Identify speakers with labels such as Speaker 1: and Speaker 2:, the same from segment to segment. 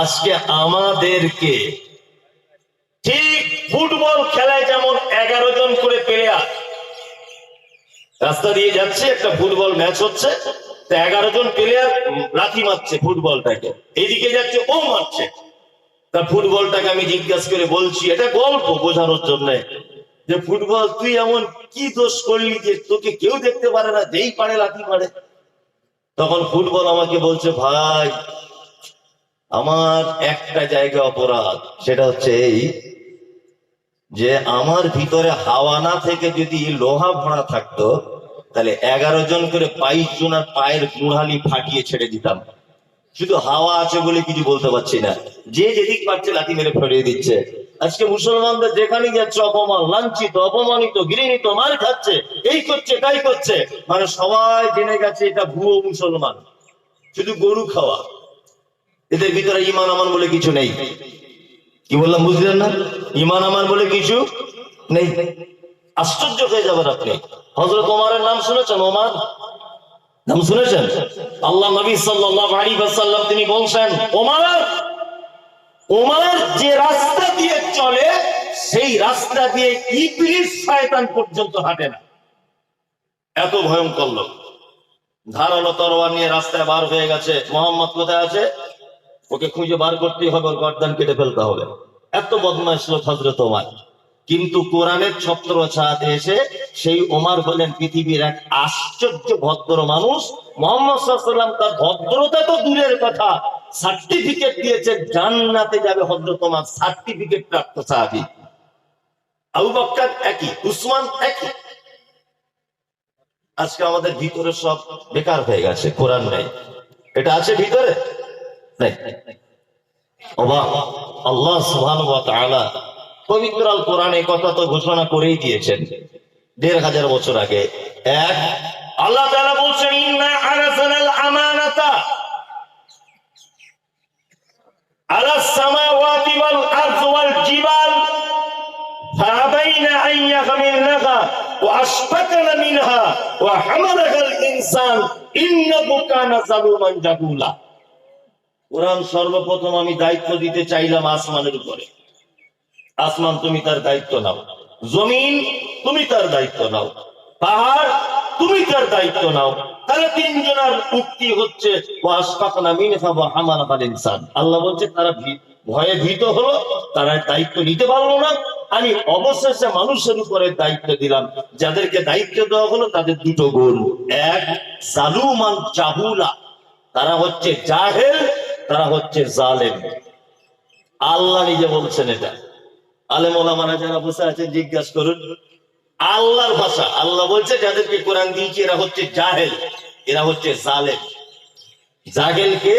Speaker 1: আজকে আমাদেরকে ঠিক ফুটবল খেলায় যেমন এগারো জন করে প্লেয়ার রাস্তা দিয়ে যাচ্ছে, একটা ফুটবল ম্যাচ হচ্ছে এগারো জন প্লেয়ার লাথি মারছে ফুটবলটাকে। এইদিকে যাচ্ছে, ও মারছে। তা ফুটবলটাকে আমি জিজ্ঞাসা করে বলছি, এটা গল্প বোঝানোর জন্য যে ফুটবল তুই এমন কি দোষ করলি যে তোকে কেউ দেখতে পারে না, যেই পারে লাথি মারে? তখন ফুটবল আমাকে বলছে, ভাই আমার একটা জায়গা অপরাধ, সেটা হচ্ছে এই যে আমার ভিতরে হাওয়া না থেকে যদি লোহা ভরা থাকতো, তাহলে এগারো জন করে বাইশ জনের পায়ের গুড়ালি ফাটিয়ে ছেড়ে দিতাম। শুধু হাওয়া আছে বলে কিছু বলতে পারছি না। যে যেদিক পাচ্ছে লাঠি মেরে ফেরিয়ে দিচ্ছে। আজকে মুসলমানদের যেখানে যাচ্ছে, অপমান, লাঞ্ছিত, অপমানিত গৃহীত মার খাচ্ছে, এই করছে, তাই করছে। মানে সবাই জেনে গেছে এটা ভুয়ো মুসলমান। শুধু গরু খাওয়া। এদের ভিতরে ইমান আমান বলে কিছু নেই। কি বললাম, বুঝলেন না? ইমান আমার বলে কিছু নেই। আশ্চর্য হয়ে যাবেন আপনি। হজরত ওমারের নাম শুনেছেন, ওমার? নাম শুনেছেন? আল্লাহ নবী ওয়াসাল্লাম তিনি বলছেন, ওমার ওমার যে রাস্তা দিয়ে চলে, সেই রাস্তা দিয়ে ইবলিস শয়তান পর্যন্ত হাঁটে না। এত ভয়ঙ্কর লোক। ধারালো তরোয়ার নিয়ে রাস্তায় বার হয়ে গেছে। মোহাম্মদ কোথায় আছে? ওকে খুঁজে বার করতেই হবে গর্দান কেটে ফেলতে হবে। এত বদমাইশ লোক হজরত কিন্তু কোরআনের ছত্র ছাদ এসে সেই ওমার হলেন পৃথিবীর এক আশ্চর্য ভদ্র মানুষ। মোহাম্মদ তার ভদ্রতা তো দূরের কথা। সার্টিফিকেট দিয়েছে, জান্নাতে যাবে হজরত সার্টিফিকেট প্রাপ্ত সাহাবি। আবু বক্কর একই, উসমান একই। আজকে আমাদের ভিতরে সব বেকার হয়ে গেছে, কোরআন নেই। এটা আছে ভিতরে? আল্লাহ সুবহানাহু ওয়া তাআলা পবিত্র আল কোরআনে কথা তো ঘোষণা করেই দিয়েছেন দেড় হাজার বছর আগে এক আল্লাহ তাআলা বলছেন ইন্না আরাসানাল আমানাতা আলা সামাওয়াতি ওয়াল আরদ ওয়াল জিবাল فأبين أن يحملنها وأشفقن منها وحملها الإنسان إنه كان ظلوما جهولا কোরআন সর্বপ্রথম আমি দায়িত্ব দিতে চাইলাম আসমানের উপরে। আসমান, তুমি তার দায়িত্ব নাও। জমিন, তুমি তার দায়িত্ব নাও। পাহাড়, তুমি তার দায়িত্ব নাও। তাহলে তিনজনের উক্তি হচ্ছে আল্লাহ বলছে, তারা ভয়ে ভীত হলো, তারা দায়িত্ব নিতে পারল না। আমি অবশেষে মানুষের উপরে দায়িত্ব দিলাম। যাদেরকে দায়িত্ব দেওয়া হলো, তাদের দুটো গুণ। এক, জালুমান জাহুলা। তারা হচ্ছে জাহেল তারা হচ্ছে জালেম। আল্লাহ নিজে বলছেন এটা। আলেম ওলামারা যারা বসে আছে, জিজ্ঞাসা করুন। আল্লাহর ভাষা। আল্লাহ বলছে, যাদেরকে কোরআন দিয়েছি, এরা হচ্ছে জাহেল, এরা হচ্ছে জালেম। জাগেলকে,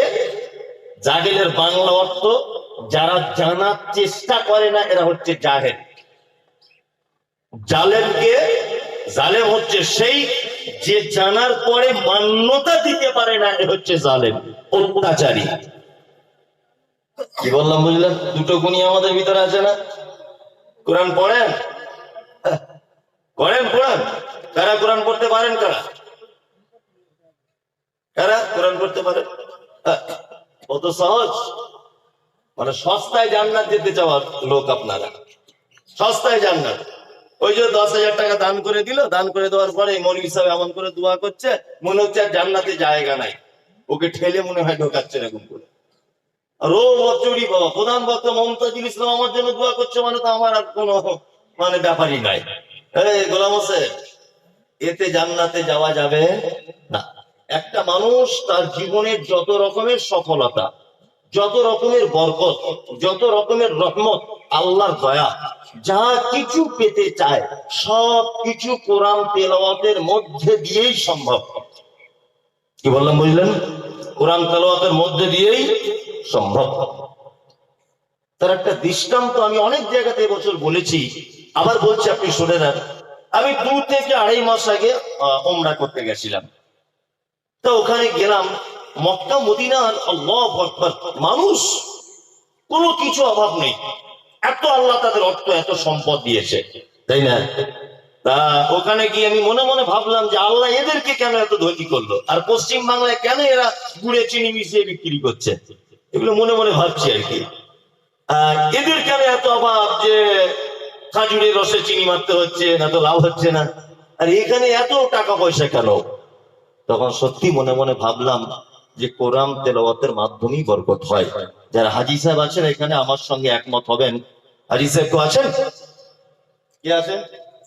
Speaker 1: জাগেলের বাংলা অর্থ, যারা জানার চেষ্টা করে না, এরা হচ্ছে জাহেল। জালেমকে, জালেম হচ্ছে সেই যে জানার পরে মান্যতা দিতে পারে না, এ হচ্ছে জালেম, অত্যাচারী। কি বললাম বুঝলেন দুটো গুণই আমাদের ভিতরে আছে না? কোরআন পড়েন? পড়েন কোরআন। কারা কোরআন পড়তে পারেন কারা? কারা কোরআন পড়তে পারেন? কত সহজ। মানে সস্তায় জান্নাত যেতে চাওয়ার লোক আপনারা। সস্তায় জান্নাত। ওই যে দশ হাজার টাকা দান করে দিল, দান করে দেওয়ার পরে মৌলী সাহেব এমন করে দোয়া করছে, মনে হচ্ছে আর জান্নাতে জায়গা নাই। ওকে ঠেলে মনে হয় ঢোকাচ্ছে এরকম করে আর ও বচ্চুরি বাবা প্রধান আমার জন্য দোয়া করছে মানে তো আমার আর মানে ব্যাপারই নাই। গোলাম এতে জান্নাতে যাওয়া যাবে না। একটা মানুষ তার জীবনের যত রকমের সফলতা, যত রকমের বরকত, যত রকমের রহমত, আল্লাহর দয়া, যা কিছু পেতে চায়, সব কিছু কোরআন তেলাওয়াতের মধ্যে দিয়েই সম্ভব। কি বললাম, বুঝলেন? কোরআন তেলাওয়াতের মধ্যে দিয়েই সম্ভব। তার একটা দৃষ্টান্ত আমি অনেক জায়গাতে এবছর বলেছি, আবার বলছি আপনি শুনে নেন। আমি দু থেকে আড়াই মাস আগে ওমরা করতে গেছিলাম। তো ওখানে গেলাম, মক্কা, মদিনার আল্লাহ মানুষ, কোনো কিছু অভাব নেই। এত আল্লাহ তাদের অর্থ, এত সম্পদ দিয়েছে। তাই না? তা ওখানে গিয়ে আমি মনে মনে ভাবলাম যে আল্লাহ এদেরকে কেন এত ধনী করল? আর পশ্চিম বাংলায় কেন এরা গুড়ে, চিনি মিশিয়ে বিক্রি করছে? এগুলো মনে মনে ভাবছি আর কি। এদের কেন এত অভাব যে খাজুরের রসে চিনি মারতে হচ্ছে, না তো লাভ হচ্ছে না? আর এখানে এত টাকা পয়সা কেন? তখন সত্যি মনে মনে ভাবলাম যে কোরআন তেলাওয়াতের মাধ্যমেই বরকত হয়। যারা হাজি সাহেব আছেন এখানে আমার সঙ্গে একমত হবেন। হাজি সাহেব কেউ আছেন? কে আছেন?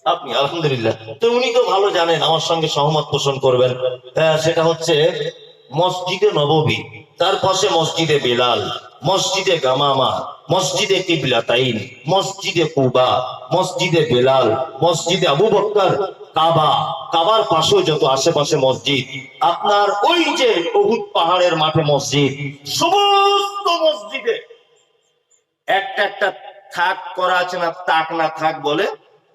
Speaker 1: আপনি, আলহামদুলিল্লাহ। তো উনি তো ভালো জানেন, আমার সঙ্গে সহমত পোষণ করবেন। সেটা হচ্ছে মসজিদে নববী, তার পাশে মসজিদে বেলাল, মসজিদে গামামা, মসজিদে কিবলাতাইন, মসজিদে কুবা, মসজিদে বেলাল, মসজিদে আবু বক্কর, কাবা। কাবার পাশেও যত আশেপাশে মসজিদ, আপনার ওই যে অহুদ পাহাড়ের মাঠে মসজিদ, সমস্ত মসজিদে। একটা একটা থাক করা আছে না তাক না থাক বলে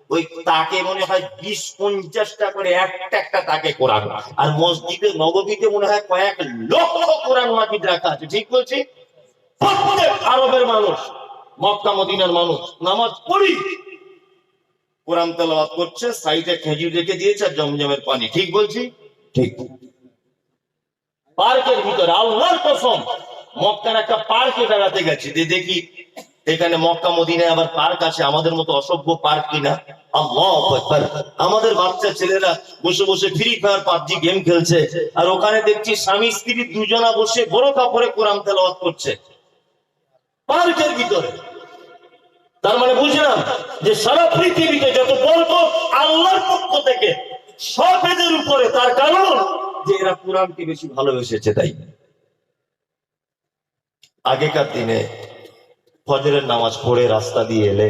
Speaker 1: ওই তাকে মনে হয় বিশ পঞ্চাশটা করে একটা একটা তাকে কোরআন। আর মসজিদে, নবমীতে মনে হয় কয়েক লক্ষ কোরআন মাটিদ রাখা আছে, ঠিক বলছি? আরবের মানুষ, মক্কা, মদিনার মানুষ নামাজ পড়ি। কোরআন তেলাওয়াত করছে সাইডে খেজুর রেখে দিয়েছে আর জমজমের পানি, ঠিক বলছি? ঠিক। পার্কের ভিতরে, আল্লাহর কসম, মক্কার একটা পার্কে বেড়াতে গেছি দেখি এখানে মক্কা, মদিনায় আবার পার্ক আছে, আমাদের মতো অসভ্য পার্ক কিনা আমাদের বাচ্চা ছেলেরা বসে বসে ফ্রি ফায়ার পাবজি গেম খেলছে, আর ওখানে দেখছি স্বামী, স্ত্রী দুজনা বসে বড় কাপড়ে কোরআন তেলাওয়াত করছে। পার্কের ভিতরে। তার মানে বুঝলাম যে সারা পৃথিবীতে যত বলব আল্লাহর পক্ষ থেকে সব এদের উপরে, তার কারণ যে এরা কোরআনকে বেশি ভালোবেসেছে, তাই আগেকার দিনে ফজরের নামাজ পড়ে রাস্তা দিয়ে এলে,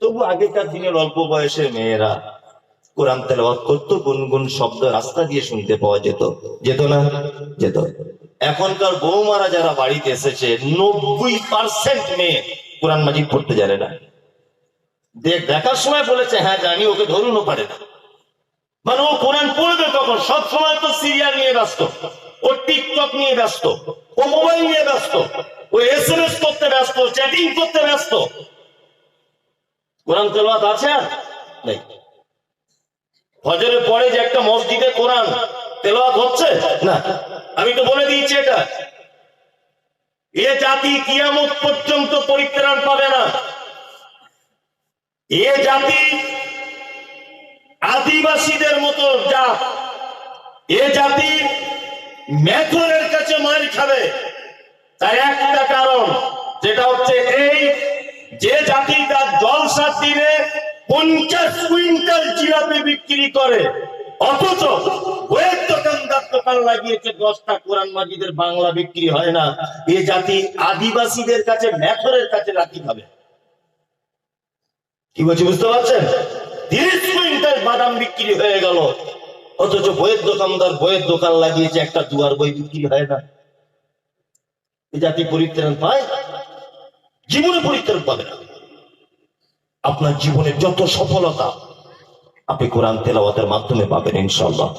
Speaker 1: তবু আগেকার দিনের অল্প বয়সের মেয়েরা কোরআন তেলাওয়াত করতো, গুনগুন শব্দ রাস্তা দিয়ে শুনতে পাওয়া যেত যেত না? যেত। এখনকার বৌমারা যারা বাড়িতে এসেছে, নব্বই পার্সেন্ট মেয়ে কোরআন মাজিদ পড়তে জানে না। দেখ, দেখার সময় বলেছে হ্যাঁ জানি, ওকে ধরুনও পারে না। মানে ও কোরআন পড়বে তখন সব সময় তো সিরিয়াল নিয়ে ব্যস্ত, ও টিকটক নিয়ে ব্যস্ত, ও মোবাইল নিয়ে ব্যস্ত। করতে ব্যস্ত, চ্যাটিং করতে ব্যস্ত। কোরআন আছে নেই। পরে যে একটা মসজিদে কোরআন হচ্ছে? না। আমি তো বলে দিয়েছি এটা। এ জাতি কিয়ামত পর্যন্ত পরিত্রাণ পাবে না। এ জাতি আদিবাসীদের মতো জাত। এ জাতি মেথরের কাছে মার খাবে। তার একটা কারণ, যেটা হচ্ছে এই যে জাতি তার দিনে পঞ্চাশ কুইন্টাল জিলাপি বিক্রি করে, অথচ বইয়ের দোকানদার দোকান লাগিয়েছে দশটা কোরআন মাজিদের বাংলা বিক্রি হয় না, এ জাতি আদিবাসীদের কাছে মেথরের কাছে রাখি খাবে। কি বলছি বুঝতে পারছেন? তিরিশ কুইন্টাল বাদাম বিক্রি হয়ে গেল, অথচ বইয়ের দোকানদার বইয়ের দোকান লাগিয়েছে একটা দুয়ার বই বিক্রি হয় না। জাতি পরিত্রাণ পায়, জীবনে পরিত্রাণ পাবে না। আপনার জীবনের যত সফলতা আপনি কোরআন তেলাওয়াতের মাধ্যমে পাবেন ইনশাল্লাহ